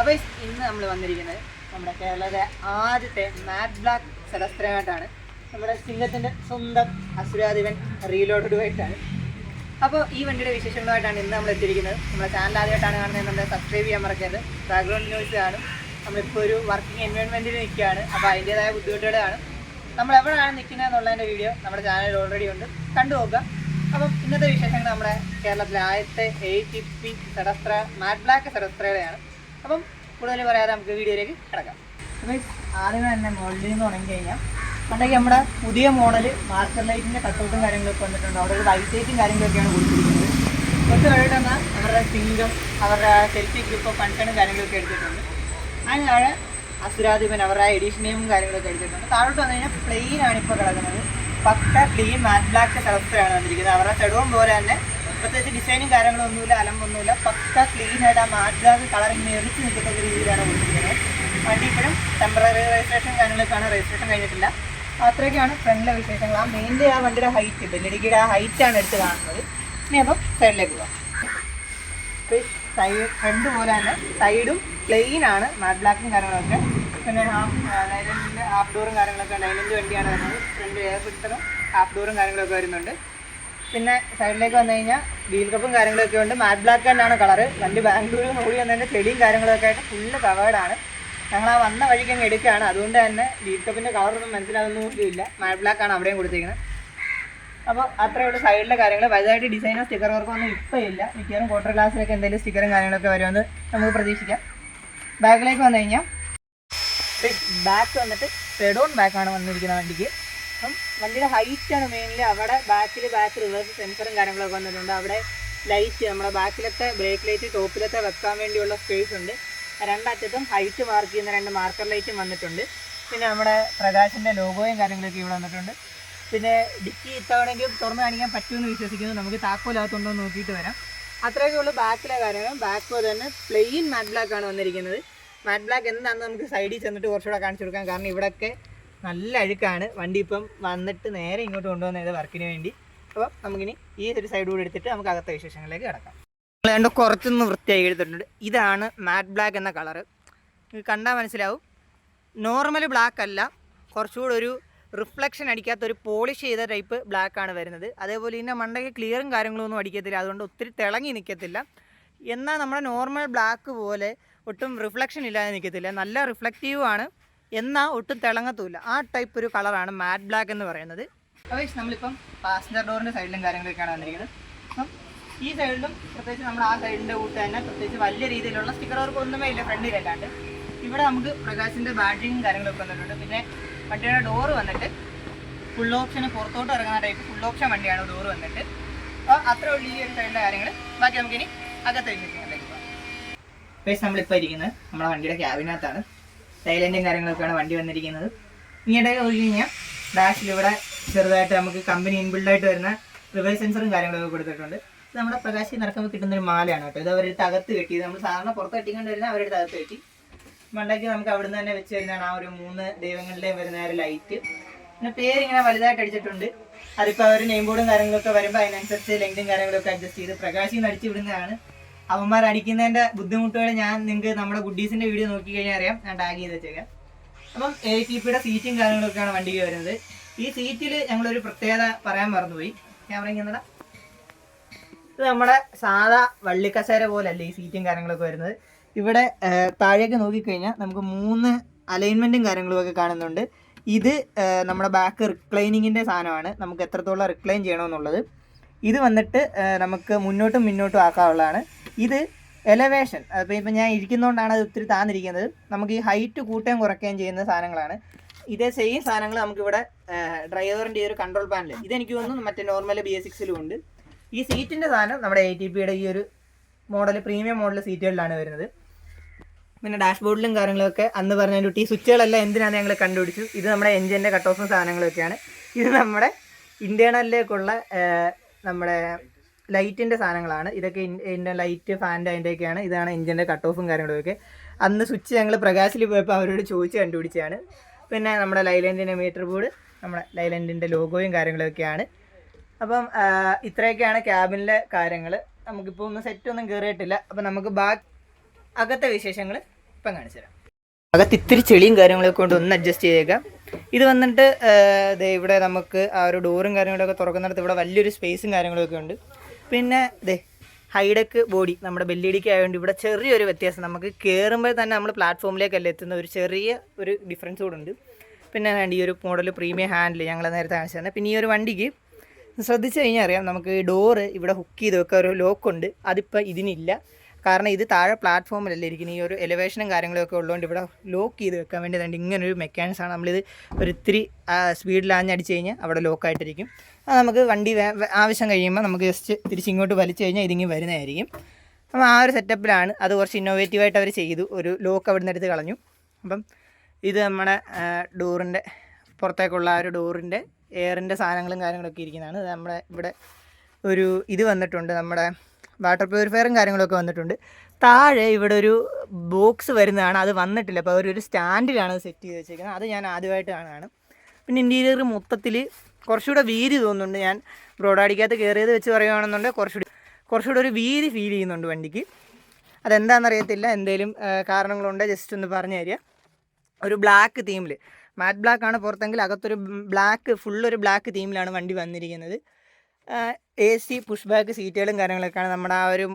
അപ്പോൾ ഇന്ന് നമ്മൾ വന്നിരിക്കുന്നത് നമ്മുടെ കേരളത്തിലെ ആദ്യത്തെ മാറ്റ് ബ്ലാക്ക് സെലസ്ത്രമായിട്ടാണ് നമ്മുടെ സിംഗത്തിന്റെ സ്വന്തം അസുരാധിപൻ റീലോഡുമായിട്ടാണ് അപ്പോൾ ഈ വണ്ടിയുടെ വിശേഷങ്ങളുമായിട്ടാണ് ഇന്ന് നമ്മൾ എത്തിയിരിക്കുന്നത്. നമ്മുടെ ചാനൽ ആദ്യമായിട്ടാണ് കാണുന്നത്. നമ്മുടെ സബ്സ്ക്രൈബ് ചെയ്യാൻ മറക്കരുത്. ബാക്ക്ഗ്രൗണ്ട് ന്യൂസ് കാണും നമ്മളിപ്പോൾ ഒരു വർക്കിംഗ് എൻവയോൺമെന്റിൽ നിൽക്കുകയാണ്. അപ്പോൾ അതിന്റേതായ കാണും നമ്മൾ എവിടെയാണ് നിൽക്കുന്നത് എന്നുള്ളതിന്റെ വീഡിയോ നമ്മുടെ ചാനലിൽ ഓൾറെഡി ഉണ്ട്. കണ്ടു നോക്കുക. അപ്പം ഇന്നത്തെ വിശേഷങ്ങൾ നമ്മുടെ കേരളത്തിലെ ആദ്യത്തെ എയ്റ്റ് പി സെഡസ്ത്ര മാറ്റ് ബ്ലാക്ക് സെഡസ്ത്രയുടെയാണ് അപ്പം കൂടുതൽ പറയാതെ നമുക്ക് വീഡിയോയിലേക്ക് കിടക്കാം. അപ്പോൾ ആദ്യമേ തന്നെ മോഡലിൽ നിന്ന് തുടങ്ങി കഴിഞ്ഞാൽ പണ്ടൊക്കെ നമ്മുടെ പുതിയ മോഡൽ മാർക്കർ ലൈറ്റിന്റെ കട്ടൗട്ടും കാര്യങ്ങളൊക്കെ വന്നിട്ടുണ്ട്. അവിടെ ഒരു വൈറ്റ് ലൈറ്റും കാര്യങ്ങളൊക്കെയാണ് കൊടുത്തിരിക്കുന്നത്. കുറച്ച് കഴിഞ്ഞിട്ട് വന്നാൽ അവരുടെ സിംഗം അവരുടെ സെൽഫി ഗ്രൂപ്പ് ഫങ്ഷനും കാര്യങ്ങളൊക്കെ എടുത്തിട്ടുണ്ട്. അതിന് താഴെ അസുരാധിപൻ അവരുടെ എഡീഷനെയും കാര്യങ്ങളൊക്കെ എടുത്തിട്ടുണ്ട്. താഴോട്ട് വന്നു കഴിഞ്ഞാൽ പ്ലെയിനാണ് ഇപ്പോൾ കിടക്കുന്നത്. പക്ക ക്ലീൻ മാറ്റ് ബ്ലാക്ക് കളറിലാണ് വന്നിരിക്കുന്നത്. അവരുടെ ചെടവും പോലെ തന്നെ പ്രത്യേകിച്ച് ഡിസൈനും കാര്യങ്ങളും ഒന്നുമില്ല അലമ്പൊന്നുമില്ല. പക്ക ക്ലീൻ ആയിട്ട് ആ മാറ്റ് കളറിങ് എറിച്ച് നിൽക്കുന്ന രീതിയിലാണ് കൊടുത്തിരിക്കുന്നത്. വണ്ടി ഇപ്പോഴും ടെമ്പററി രജിസ്ട്രേഷൻ കാര്യങ്ങളൊക്കെയാണ്. രജിസ്ട്രേഷൻ കഴിഞ്ഞിട്ടില്ല. അത്രയൊക്കെയാണ് ഫ്രണ്ടിലെ വിശേഷങ്ങൾ. ആ മെയിന്റെ ആ വണ്ടിയുടെ ഹൈറ്റ് ബെല്ലടിക്കിയുടെ ആ ഹൈറ്റാണ് എടുത്ത് കാണുന്നത്. ഇനി അപ്പം സൈഡിലേക്ക് പോവാം. സൈഡ് ഫ്രണ്ട് പോലെ തന്നെ സൈഡും പ്ലെയിൻ ആണ്. മാറ്റ് ബ്ലാക്കും കാര്യങ്ങളൊക്കെ. പിന്നെ ഹാഫ് ലൈലൻഡിന്റെ ഹാഫ് ഡോറും കാര്യങ്ങളൊക്കെ ലൈലൻഡ് വണ്ടിയാണ് വരുന്നത്. ഫ്രണ്ട് എയർ ഫിൽറ്ററും ഹാഫ് ഡോറും കാര്യങ്ങളൊക്കെ വരുന്നുണ്ട്. പിന്നെ സൈഡിലേക്ക് വന്നു കഴിഞ്ഞാൽ വീൽ കപ്പും കാര്യങ്ങളൊക്കെ ഉണ്ട്. മാറ്റ് ബ്ലാക്ക് തന്നെയാണ് കളറ് വണ്ടി ബാംഗ്ലൂരിൽ ഓടി വന്നതിന്റെ ചെടിയും കാര്യങ്ങളൊക്കെ ആയിട്ട് ഫുള്ള് കവേർഡാണ് ഞങ്ങൾ ആ വന്ന വഴിക്ക് അങ്ങ് എടുക്കുകയാണ്. അതുകൊണ്ട് തന്നെ വീൽ കപ്പിന്റെ കളറൊന്നും മനസ്സിലാകുന്നില്ല മാറ്റ് ബ്ലാക്ക് ആണ് അവിടെയും കൊടുത്തിരിക്കുന്നത് അപ്പോൾ അത്രയേ ഉള്ളൂ സൈഡിലെ കാര്യങ്ങൾ വലുതായിട്ട് ഡിസൈനോ സ്റ്റിക്കർ വർക്കോ ഒന്നും ഇപ്പോൾ ഇല്ല. മിക്കവാറും ക്വാർട്ടർ ഗ്ലാസ്സിലൊക്കെ എന്തെങ്കിലും സ്റ്റിക്കറും കാര്യങ്ങളൊക്കെ വരുമെന്ന് നമുക്ക് പ്രതീക്ഷിക്കാം. ബാക്കിലേക്ക് വന്നു കഴിഞ്ഞാൽ ബാക്ക് വന്നിട്ട് പെഡോൺ ബാക്കാണ് വന്നിരിക്കുന്ന വണ്ടിക്ക്. അപ്പം വണ്ടിയുടെ ഹൈറ്റാണ് മെയിൻലി അവിടെ ബാക്കിൽ ബാക്ക് റിവേഴ്സ് സെൻസറും കാര്യങ്ങളൊക്കെ വന്നിട്ടുണ്ട്. അവിടെ ലൈറ്റ് നമ്മുടെ ബാക്കിലത്തെ ബ്രേക്ക് ലൈറ്റ് ടോപ്പിലത്തെ വെക്കാൻ വേണ്ടിയുള്ള സ്പേസ് ഉണ്ട്. രണ്ടറ്റത്തും ഹൈറ്റ് മാർക്ക് ചെയ്യുന്ന രണ്ട് മാർക്കർ ലൈറ്റും വന്നിട്ടുണ്ട്. പിന്നെ നമ്മുടെ പ്രകാശിന്റെ ലോഗോയും കാര്യങ്ങളൊക്കെ ഇവിടെ വന്നിട്ടുണ്ട്. പിന്നെ ഡിക്കി ഇത്തവണെങ്കിലും തുറന്നു കാണിക്കാൻ പറ്റുമെന്ന് വിശ്വസിക്കുന്നു. നമുക്ക് താക്കോലാകത്തുണ്ടോ എന്ന് നോക്കിയിട്ട് വരാം. അത്രയൊക്കെ ഉള്ളൂ ബാക്കിലെ കാര്യങ്ങൾ. ബാക്ക് തന്നെ പ്ലെയിൻ മാറ്റ് ബ്ലാക്ക് ആണ് വന്നിരിക്കുന്നത്. മാറ്റ് ബ്ലാക്ക് എന്താണെന്ന് നമുക്ക് സൈഡിൽ ചെന്നിട്ട് കുറച്ചുകൂടെ കാണിച്ചു കൊടുക്കാം. കാരണം ഇവിടെയൊക്കെ നല്ല അഴുക്കാണ്. വണ്ടി ഇപ്പം വന്നിട്ട് നേരെ ഇങ്ങോട്ട് കൊണ്ടുവന്നത് വർക്കിന് വേണ്ടി. അപ്പോൾ നമുക്കിനി ഈ ഒരു സൈഡ് കൂടി എടുത്തിട്ട് നമുക്ക് അകത്തെ വിശേഷങ്ങളിലേക്ക് കിടക്കാം. നമ്മൾ കണ്ടോ കുറച്ചൊന്ന് വൃത്തിയായി എടുത്തിട്ടുണ്ട്. ഇതാണ് മാറ്റ് ബ്ലാക്ക് എന്ന നിങ്ങൾക്ക് കണ്ടാൽ മനസ്സിലാവും. നോർമൽ ബ്ലാക്ക് അല്ല. കുറച്ചുകൂടെ ഒരു റിഫ്ലക്ഷൻ അടിക്കാത്ത ഒരു പോളിഷ് ചെയ്ത ടൈപ്പ് ബ്ലാക്ക് ആണ് വരുന്നത്. അതേപോലെ ഇതിന്റെ മണ്ടയ്ക്ക് ക്ലിയറും കാര്യങ്ങളൊന്നും അടിക്കത്തില്ല. അതുകൊണ്ട് ഒത്തിരി തിളങ്ങി നിൽക്കത്തില്ല എന്നാൽ നമ്മുടെ നോർമൽ ബ്ലാക്ക് പോലെ ഒട്ടും റിഫ്ലക്ഷൻ ഇല്ലാതെ നിൽക്കത്തില്ല നല്ല റിഫ്ലക്റ്റീവ് ആണ്. എന്നാൽ ഒട്ടും തിളങ്ങത്തൂല്ല ആ ടൈപ്പ് ഒരു കളറാണ് മാറ്റ് ബ്ലാക്ക് എന്ന് പറയുന്നത്. അപ്പോൾ നമ്മളിപ്പം പാസഞ്ചർ ഡോറിന്റെ സൈഡിലും കാര്യങ്ങളൊക്കെയാണ് വന്നിരിക്കുന്നത്. അപ്പം ഈ സൈഡിലും പ്രത്യേകിച്ച് നമ്മൾ ആ സൈഡിന്റെ കൂട്ട് തന്നെ പ്രത്യേകിച്ച് വലിയ രീതിയിലുള്ള സ്റ്റിക്കർ വർക്ക് ഒന്നുമേ ഇല്ല ഫ്രണ്ടിലല്ലാണ്ട് ഇവിടെ നമുക്ക് പ്രകാശിന്റെ ബാറ്ററിയും കാര്യങ്ങളൊക്കെ വന്നിട്ടുണ്ട്. പിന്നെ വണ്ടിയുടെ ഡോറ് വന്നിട്ട് ഫുൾ ഓപ്ഷന് പുറത്തോട്ട് ഇറങ്ങുന്ന ടൈപ്പ് ഫുൾ ഓപ്ഷൻ വണ്ടിയാണ് ഡോറ് വന്നിട്ട്. അപ്പോൾ അത്ര ഉള്ളൂ ഈ ഒരു കാര്യങ്ങൾ ബാക്കി നമുക്കിനി അകത്തെ വിശേഷങ്ങളിലേക്ക് പോകാം ഇരിക്കുന്നത് നമ്മുടെ വണ്ടിയുടെ ക്യാബിനകത്താണ് സൈലന്റും കാര്യങ്ങളൊക്കെയാണ് വണ്ടി വന്നിരിക്കുന്നത്. ഇങ്ങോട്ടേക്ക് നോക്കി കഴിഞ്ഞാൽ ഡാഷിൽ ഇവിടെ ചെറുതായിട്ട് നമുക്ക് കമ്പനി ഇൻബിൽഡായിട്ട് വരുന്ന റിവേഴ്സ് സെൻസറും കാര്യങ്ങളൊക്കെ കൊടുത്തിട്ടുണ്ട്. നമ്മുടെ പ്രകാശി നടക്കുമ്പോൾ കിട്ടുന്ന ഒരു മാലയാണ് കേട്ടോ. ഇത് അവരുടെ അകത്ത് കെട്ടി നമ്മൾ സാധാരണ പുറത്ത് കെട്ടിക്കൊണ്ട് വരുന്ന അവരുടെ അകത്ത് കെട്ടി. മണ്ടയ്ക്ക് നമുക്ക് അവിടുന്ന് തന്നെ വെച്ച് വരുന്നതാണ് ആ ഒരു മൂന്ന് ദൈവങ്ങളുടെയും വരുന്ന ഒരു ലൈറ്റ് പിന്നെ പേരിങ്ങനെ വലുതായിട്ട് അടിച്ചിട്ടുണ്ട്. അതിപ്പോൾ അവർ നെയിം ബോർഡും കാര്യങ്ങളൊക്കെ വരുമ്പോൾ അതിനനുസരിച്ച് ലെങ്തും കാര്യങ്ങളൊക്കെ അഡ്ജസ്റ്റ് ചെയ്ത് പ്രകാശിന്ന് അടിച്ചു വിടുന്നതാണ്. അവന്മാർ അടിക്കുന്നതിന്റെ ബുദ്ധിമുട്ടുകൾ ഞാൻ നിങ്ങൾക്ക് നമ്മുടെ ഗുഡീസിന്റെ വീഡിയോ നോക്കി കഴിഞ്ഞാൽ അറിയാം. ഞാൻ ടാഗ് ചെയ്ത് വെച്ചേക്കാം. അപ്പം എ ടി പിയുടെ സീറ്റും കാര്യങ്ങളൊക്കെയാണ് വണ്ടിക്ക് വരുന്നത്. ഈ സീറ്റിൽ ഞങ്ങളൊരു പ്രത്യേകത പറയാൻ മറന്നുപോയി. ക്യാമറ ഇങ്ങനെ ഇത് നമ്മുടെ സാധാ വള്ളിക്കസേര പോലല്ല ഈ സീറ്റും കാര്യങ്ങളൊക്കെ വരുന്നത്. ഇവിടെ താഴേക്ക് നോക്കിക്കഴിഞ്ഞാൽ നമുക്ക് മൂന്ന് അലൈൻമെന്റും കാര്യങ്ങളും ഒക്കെ കാണുന്നുണ്ട്. ഇത് നമ്മുടെ ബാക്ക് റിക്ലൈനിങ്ങിന്റെ സാധനമാണ്. നമുക്ക് എത്രത്തോളം റിക്ലൈൻ ചെയ്യണമെന്നുള്ളത്. ഇത് വന്നിട്ട് നമുക്ക് മുന്നോട്ടും മുന്നോട്ടും ആക്കാനുള്ളതാണ് ഇത് എലവേഷൻ അപ്പോൾ ഇപ്പം ഞാൻ ഇരിക്കുന്നതുകൊണ്ടാണ് അത് ഒത്തിരി താന്നിരിക്കുന്നത്. നമുക്ക് ഈ ഹൈറ്റ് കൂട്ടുകയും കുറയ്ക്കുകയും ചെയ്യുന്ന സാധനങ്ങളാണ്. ഇതേ സെയിം സാധനങ്ങൾ നമുക്കിവിടെ ഡ്രൈവറിന്റെ ഈ ഒരു കൺട്രോൾ പാനൽ ഇതെനിക്ക് തോന്നുന്നു മറ്റേ നോർമൽ ബി എസ് സിക്സിലും ഉണ്ട്. ഈ സീറ്റിന്റെ സാധനം നമ്മുടെ എ ടി പിയുടെ ഈ ഒരു മോഡൽ പ്രീമിയം മോഡൽ സീറ്റുകളിലാണ് വരുന്നത്. പിന്നെ ഡാഷ്ബോർഡിലും കാര്യങ്ങളൊക്കെ അന്ന് പറഞ്ഞ കുട്ടി സ്വിച്ചുകളെല്ലാം എന്തിനാണ് ഞങ്ങൾ കണ്ടുപിടിച്ചു ഇത് നമ്മുടെ എഞ്ചിന്റെ കട്ട് ഓഫും സാധനങ്ങളൊക്കെയാണ്. ഇത് നമ്മുടെ ഇന്റേണലിലേക്കുള്ള നമ്മുടെ ലൈറ്റിന്റെ സാധനങ്ങളാണ്. ഇതൊക്കെ എന്റെ ലൈറ്റ് ഫാന്റെ അതിന്റെയൊക്കെയാണ് ഇതാണ് എഞ്ചിന്റെ കട്ട് ഓഫും കാര്യങ്ങളൊക്കെ അന്ന് സ്വിച്ച് ഞങ്ങൾ പ്രകാശിൽ പോയപ്പോൾ അവരോട് ചോദിച്ച് കണ്ടുപിടിച്ചതാണ്. പിന്നെ നമ്മുടെ ലൈലൻഡിന്റെ മീറ്റർ ബോർഡ് നമ്മുടെ ലൈലൻഡിന്റെ ലോഗോയും കാര്യങ്ങളൊക്കെയാണ്. അപ്പം ഇത്രയൊക്കെയാണ് ക്യാബിനിലെ കാര്യങ്ങൾ നമുക്കിപ്പോൾ ഒന്നും സെറ്റൊന്നും കയറിയിട്ടില്ല അപ്പം നമുക്ക് ബാക്കി അകത്തെ വിശേഷങ്ങൾ ഇപ്പം കാണിച്ചു തരാം. അകത്ത് ഇത്തിരി ചെളിയും കാര്യങ്ങളൊക്കെ കൊണ്ട് ഒന്ന് അഡ്ജസ്റ്റ് ചെയ്തേക്കാം. ഇത് വന്നിട്ട് ഇവിടെ നമുക്ക് ആ ഒരു ഡോറും കാര്യങ്ങളൊക്കെ തുറക്കുന്നിടത്ത് ഇവിടെ വലിയൊരു സ്പേസും കാര്യങ്ങളൊക്കെ ഉണ്ട്. പിന്നെ ദേ ഹൈഡെക്ക് ബോഡി നമ്മുടെ ബെല്ലിടിക്ക് ആയതുകൊണ്ട് ഇവിടെ ചെറിയൊരു വ്യത്യാസം. നമുക്ക് കയറുമ്പോൾ തന്നെ നമ്മൾ പ്ലാറ്റ്ഫോമിലേക്കല്ല എത്തുന്ന ഒരു ചെറിയ ഒരു ഡിഫറൻസ് കൂടെ ഉണ്ട്. പിന്നെ വേണ്ട ഈ ഒരു മോഡൽ പ്രീമിയം ഹാൻഡിൽ ഞങ്ങൾ നേരത്തെ കാണിച്ചു തന്നെ പിന്നെ ഈ ഒരു വണ്ടിക്ക് ശ്രദ്ധിച്ചു കഴിഞ്ഞാൽ അറിയാം നമുക്ക് ഡോറ് ഇവിടെ ഹുക്ക് ചെയ്ത് വെക്കാൻ ഒരു ലോക്കുണ്ട് അതിപ്പോൾ ഇതിനില്ല. കാരണം ഇത് താഴെ പ്ലാറ്റ്ഫോമിലല്ല ഇരിക്കുന്നത്. ഈ ഒരു എലിവേഷനും കാര്യങ്ങളൊക്കെ ഉള്ളതുകൊണ്ട് ഇവിടെ ലോക്ക് ചെയ്ത് വെക്കാൻ വേണ്ടി തന്നെ ഇങ്ങനെ ഒരു മെക്കാനിക്സ് ആണ്. നമ്മളിത് ഒരു ഇത്തിരി സ്പീഡിൽ ആഞ്ഞടിച്ച് കഴിഞ്ഞാൽ അവിടെ ലോക്കായിട്ടിരിക്കും അത് നമുക്ക് വണ്ടി ആവശ്യം കഴിയുമ്പോൾ നമുക്ക് ജസ്റ്റ് തിരിച്ച് ഇങ്ങോട്ട് വലിച്ചു കഴിഞ്ഞാൽ ഇതിങ്ങി വരുന്നതായിരിക്കും. അപ്പം ആ ഒരു സെറ്റപ്പിലാണ് അത് കുറച്ച് ഇന്നോവേറ്റീവായിട്ട് അവർ ചെയ്തു. ഒരു ലോക്ക് അവിടെ നിന്ന് എടുത്ത് കളഞ്ഞു. അപ്പം ഇത് നമ്മുടെ ഡോറിന്റെ പുറത്തേക്കുള്ള ആ ഒരു ഡോറിന്റെ എയറിന്റെ സാധനങ്ങളും കാര്യങ്ങളൊക്കെ ഇരിക്കുന്നതാണ്. നമ്മുടെ ഇവിടെ ഒരു ഇത് വന്നിട്ടുണ്ട്. നമ്മുടെ വാട്ടർ പ്യൂരിഫയറും കാര്യങ്ങളൊക്കെ വന്നിട്ടുണ്ട്. താഴെ ഇവിടെ ഒരു ബോക്സ് വരുന്നതാണ്. അത് വന്നിട്ടില്ല. അപ്പോൾ ഒരു സ്റ്റാൻഡിലാണ് സെറ്റ് ചെയ്ത് വെച്ചിരിക്കുന്നത് അത് ഞാൻ ആദ്യമായിട്ട് കാണുകയാണ്. പിന്നെ ഇന്റീരിയർ മൊത്തത്തിൽ കുറച്ചുകൂടെ വീതി തോന്നുന്നുണ്ട്. ഞാൻ ബ്രോഡാടിക്കകത്ത് കയറിയത് വെച്ച് പറയുകയാണെന്നുണ്ടെങ്കിൽ കുറച്ചുകൂടി കുറച്ചുകൂടെ ഒരു വീതി ഫീൽ ചെയ്യുന്നുണ്ട് വണ്ടിക്ക്. അതെന്താണെന്നറിയത്തില്ല. എന്തെങ്കിലും കാരണങ്ങളുണ്ട്? ജസ്റ്റ് ഒന്ന് പറഞ്ഞു തരിക. ഒരു ബ്ലാക്ക് തീമിൽ മാറ്റ് ബ്ലാക്ക് ആണ് പുറത്തെങ്കിൽ അകത്തൊരു ബ്ലാക്ക് ഫുള്ളൊരു ബ്ലാക്ക് തീമിലാണ് വണ്ടി വന്നിരിക്കുന്നത്. എ സി പുഷ് ബാക്ക് സീറ്റുകളും കാര്യങ്ങളൊക്കെയാണ് നമ്മുടെ ആ ഒരു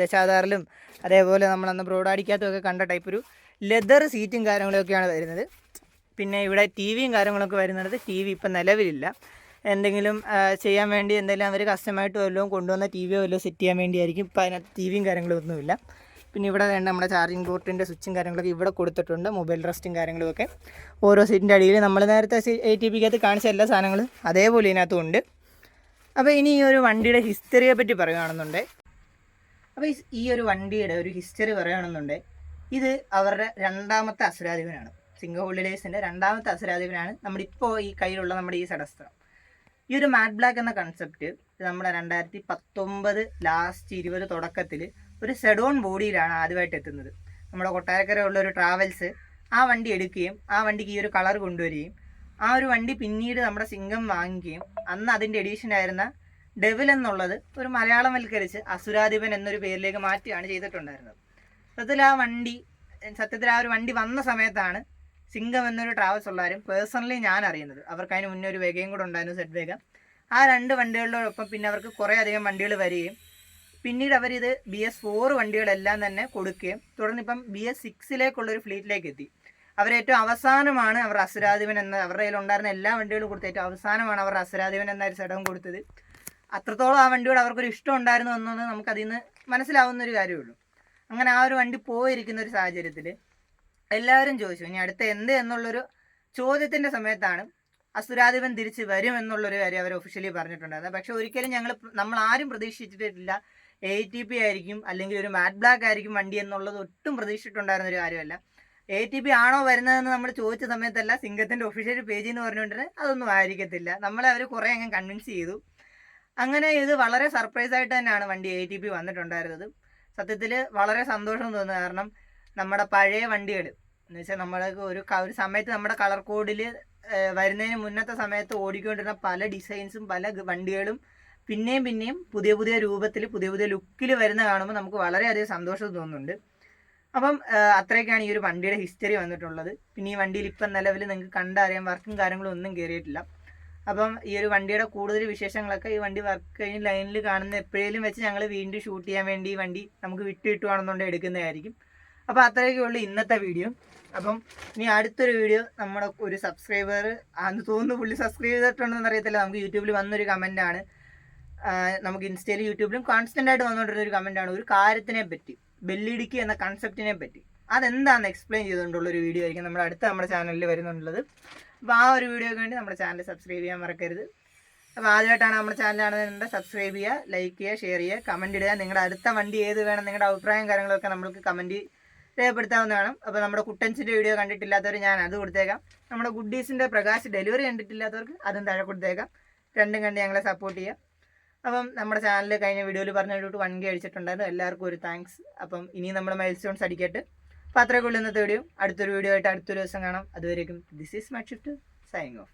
ദശാധാറിലും അതേപോലെ നമ്മളന്ന് ബ്രോഡാടിക്കകത്തും ഒക്കെ കണ്ട ടൈപ്പ് ഒരു ലെതർ സീറ്റും കാര്യങ്ങളൊക്കെയാണ് വരുന്നത്. പിന്നെ ഇവിടെ ടി വിയും കാര്യങ്ങളൊക്കെ വരുന്നത് ടി വി ഇപ്പം നിലവിലില്ല. എന്തെങ്കിലും ചെയ്യാൻ വേണ്ടി എന്തെങ്കിലും അവർ കസ്റ്റമായിട്ട് വല്ലതും കൊണ്ടുവന്ന ടി വിയോ വല്ലതും സെറ്റ് ചെയ്യാൻ വേണ്ടിയായിരിക്കും. ഇപ്പം അതിനകത്ത് ടി വിയും കാര്യങ്ങളൊന്നുമില്ല. പിന്നെ ഇവിടെ വേണ്ട നമ്മുടെ ചാർജിങ് പോർട്ടിന്റെ സ്വിച്ചും കാര്യങ്ങളൊക്കെ ഇവിടെ കൊടുത്തിട്ടുണ്ട്. മൊബൈൽ റെസ്റ്റും കാര്യങ്ങളുമൊക്കെ. ഓരോ സീറ്റിന്റെ അടിയിൽ നമ്മൾ നേരത്തെ എ ടി പിക്കകത്ത് കാണിച്ച എല്ലാ സാധനങ്ങളും അതേപോലെ ഇതിനകത്തും ഉണ്ട് അപ്പോൾ ഇനി ഈ ഒരു വണ്ടിയുടെ ഹിസ്റ്ററിയെ പറ്റി പറയുകയാണെന്നുണ്ടേ. അപ്പോൾ ഈ- ഒരു വണ്ടിയുടെ ഒരു ഹിസ്റ്ററി പറയുകയാണെന്നുണ്ടേ ഇത് അവരുടെ രണ്ടാമത്തെ അസുരാധിപനാണ്. സിംഗ ഹോളിഡേയ്സിന്റെ രണ്ടാമത്തെ അസുരാധിപനാണ് നമ്മുടെ ഇപ്പോൾ ഈ കയ്യിലുള്ള നമ്മുടെ ഈ സടസ്ത്രം. ഈ ഒരു മാറ്റ് ബ്ലാക്ക് എന്ന കൺസെപ്റ്റ് നമ്മുടെ രണ്ടായിരത്തി പത്തൊമ്പത് ലാസ്റ്റ് ഇരുപത് തുടക്കത്തിൽ ഒരു സെഡോൺ ബോഡിയിലാണ് ആദ്യമായിട്ട് എത്തുന്നത്. നമ്മുടെ കൊട്ടാരക്കര ഉള്ള ഒരു ട്രാവൽസ് ആ വണ്ടി എടുക്കുകയും ആ വണ്ടിക്ക് ഈ ഒരു കളർ കൊണ്ടുവരികയും ആ ഒരു വണ്ടി പിന്നീട് നമ്മുടെ സിംഗം വാങ്ങിക്കുകയും അന്ന് അതിന്റെ എഡീഷൻ ആയിരുന്ന ഡെവിൽ എന്നുള്ളത് ഒരു മലയാളവൽക്കരിച്ച് അസുരാധിപൻ എന്നൊരു പേരിലേക്ക് മാറ്റുകയാണ് ചെയ്തിട്ടുണ്ടായിരുന്നത്. സത്യത്തിൽ ആ വണ്ടി സത്യത്തിൽ ആ ഒരു വണ്ടി വന്ന സമയത്താണ് സിംഗം എന്നൊരു ട്രാവൽസ് ഉള്ളവരും പേഴ്സണലി ഞാൻ അറിയുന്നത്. അവർക്ക് അതിന് മുന്നേ ഒരു വേഗയും കൂടെ ഉണ്ടായിരുന്നു സെറ്റ് വേഗം ആ രണ്ട് വണ്ടികളോടൊപ്പം പിന്നെ അവർക്ക് കുറേ അധികം വണ്ടികൾ വരികയും പിന്നീട് അവരിത് ബി എസ് ഫോർ വണ്ടികളെല്ലാം തന്നെ കൊടുക്കുകയും തുടർന്ന് ഇപ്പം ബി എസ് സിക്സിലേക്കുള്ളൊരു ഫ്ലീറ്റിലേക്ക് എത്തി. അവരേറ്റവും അവസാനമാണ് അവർ അസുരാധിപൻ എന്ന അവരുടെ കയ്യിൽ ഉണ്ടായിരുന്ന എല്ലാ വണ്ടികളും കൊടുത്ത ഏറ്റവും അവസാനമാണ് അവർ അസുരാധിപൻ എന്ന ഒരു ചടങ്ങ് കൊടുത്തത്. അത്രത്തോളം ആ വണ്ടിയോട് അവർക്കൊരു ഇഷ്ടം ഉണ്ടായിരുന്നു എന്നൊന്ന് നമുക്കതിൽ നിന്ന് മനസ്സിലാവുന്ന ഒരു കാര്യമുള്ളൂ. അങ്ങനെ ആ ഒരു വണ്ടി പോയിരിക്കുന്ന ഒരു സാഹചര്യത്തിൽ എല്ലാവരും ചോദിച്ചു ഇനി അടുത്ത എന്ത് എന്നുള്ളൊരു ചോദ്യത്തിന്റെ സമയത്താണ് അസുരാധിപൻ തിരിച്ച് വരും എന്നുള്ളൊരു കാര്യം അവർ ഒഫീഷ്യലി പറഞ്ഞിട്ടുണ്ടായിരുന്നു പക്ഷെ ഒരിക്കലും ഞങ്ങൾ നമ്മൾ ആരും പ്രതീക്ഷിച്ചിട്ടില്ല എ ടി പി ആയിരിക്കും അല്ലെങ്കിൽ ഒരു മാറ്റ് ബ്ലാക്ക് ആയിരിക്കും വണ്ടി എന്നുള്ളത് ഒട്ടും പ്രതീക്ഷിച്ചിട്ടുണ്ടായിരുന്ന ഒരു കാര്യമല്ല. എ ടി പി ആണോ വരുന്നതെന്ന് നമ്മൾ ചോദിച്ച സമയത്തല്ല സിംഗത്തിന്റെ ഒഫീഷ്യൽ പേജ് എന്ന് പറഞ്ഞുകൊണ്ട് അതൊന്നും ആയിരിക്കത്തില്ല. നമ്മളെ അവർ കുറേ അങ്ങ് കൺവിൻസ് ചെയ്തു. അങ്ങനെ ഇത് വളരെ സർപ്രൈസ് ആയിട്ട് തന്നെയാണ് വണ്ടി എ ടി പി വന്നിട്ടുണ്ടായിരുന്നത്. സത്യത്തിൽ വളരെ സന്തോഷം തോന്നുന്നു. കാരണം നമ്മുടെ പഴയ വണ്ടികൾ എന്ന് വെച്ചാൽ നമ്മൾക്ക് ഒരു ഒരു സമയത്ത് നമ്മുടെ കളർ കോഡിൽ വരുന്നതിന് മുന്നത്തെ സമയത്ത് ഓടിക്കൊണ്ടിരുന്ന പല ഡിസൈൻസും പല വണ്ടികളും പിന്നെയും പിന്നെയും പുതിയ പുതിയ രൂപത്തിൽ പുതിയ പുതിയ ലുക്കിൽ വരുന്ന കാണുമ്പോൾ നമുക്ക് വളരെയധികം സന്തോഷം തോന്നുന്നുണ്ട്. അപ്പം അത്രയൊക്കെയാണ് ഈ ഒരു വണ്ടിയുടെ ഹിസ്റ്ററി വന്നിട്ടുള്ളത്. പിന്നെ ഈ വണ്ടിയിൽ ഇപ്പം നിലവിൽ നിങ്ങൾക്ക് കണ്ടറിയാം വർക്കും കാര്യങ്ങളും ഒന്നും കയറിയിട്ടില്ല അപ്പം ഈ ഒരു വണ്ടിയുടെ കൂടുതൽ വിശേഷങ്ങളൊക്കെ ഈ വണ്ടി വർക്ക് കഴിഞ്ഞ് ലൈനിൽ കാണുന്ന എപ്പോഴേലും വെച്ച് ഞങ്ങൾ വീണ്ടും ഷൂട്ട് ചെയ്യാൻ വേണ്ടി ഈ വണ്ടി നമുക്ക് വിട്ടു കിട്ടുവാണെന്നുണ്ടെങ്കിൽ എടുക്കുന്നതായിരിക്കും. അപ്പോൾ അത്രയൊക്കെ ഉള്ളൂ ഇന്നത്തെ വീഡിയോ. അപ്പം ഇനി അടുത്തൊരു വീഡിയോ നമ്മുടെ ഒരു സബ്സ്ക്രൈബർ അന്ന് തോന്നുന്നു പുള്ളി സബ്സ്ക്രൈബ് ചെയ്തിട്ടുണ്ടെന്ന് അറിയത്തില്ല. നമുക്ക് യൂട്യൂബിൽ വന്നൊരു ആണ്. നമുക്ക് ഇൻസ്റ്റയിലും യൂട്യൂബിലും കോൺസ്റ്റന്റ് ആയിട്ട് വന്നുകൊണ്ടിരുന്ന ഒരു കമന്റാണ് ഒരു കാര്യത്തിനെ പറ്റി. ബെല്ലിടിക്ക് എന്ന കൺസെപ്റ്റിനെ പറ്റി. അതെന്താണെന്ന് എക്സ്പ്ലെയിൻ ചെയ്തുകൊണ്ടുള്ള ഒരു വീഡിയോ ആയിരിക്കും നമ്മുടെ അടുത്ത നമ്മുടെ ചാനലിൽ വരുന്നുള്ളത്. അപ്പോൾ ആ ഒരു വീഡിയോയ്ക്ക് വേണ്ടി നമ്മുടെ ചാനൽ സബ്സ്ക്രൈബ് ചെയ്യാൻ മറക്കരുത്. അപ്പോൾ ആദ്യമായിട്ടാണ് നമ്മുടെ ചാനൽ സബ്സ്ക്രൈബ് ചെയ്യുക ലൈക്ക് ചെയ്യുക ഷെയർ ചെയ്യുക കമന്റ് ഇടുക. നിങ്ങളുടെ അടുത്ത വണ്ടി ഏത് വേണം നിങ്ങളുടെ അഭിപ്രായം കാര്യങ്ങളൊക്കെ നമ്മൾക്ക് കമന്റ് രേഖപ്പെടുത്താവുന്നതാണ് അപ്പോൾ നമ്മുടെ കുട്ടൻസിന്റെ വീഡിയോ കണ്ടിട്ടില്ലാത്തവർ ഞാൻ അത് കൊടുത്തേക്കാം. നമ്മുടെ ഗുഡീസിന്റെ പ്രകാശ് ഡെലിവറി കണ്ടിട്ടില്ലാത്തവർക്ക് അതും താഴെ കൊടുത്തേക്കാം. രണ്ടും കണ്ട് ഞങ്ങളെ സപ്പോർട്ട് ചെയ്യുക. അപ്പം നമ്മുടെ ചാനൽ കഴിഞ്ഞ വീഡിയോയിൽ പറഞ്ഞ ഒരു വൺ കെ അടിച്ചിട്ടുണ്ടായിരുന്നു എല്ലാവർക്കും ഒരു താങ്ക്സ് അപ്പം ഇനി നമ്മുടെ മൈൽ സ്റ്റോൺസ് അടിക്കട്ടെ. അപ്പോൾ അത്രയൊക്കെ ഉള്ളൂ ഇന്നത്തെ വീഡിയോ അടുത്തൊരു വീഡിയോ ആയിട്ട് അടുത്തൊരു ദിവസം കാണാം. അതുവരേക്കും this is my shift signing off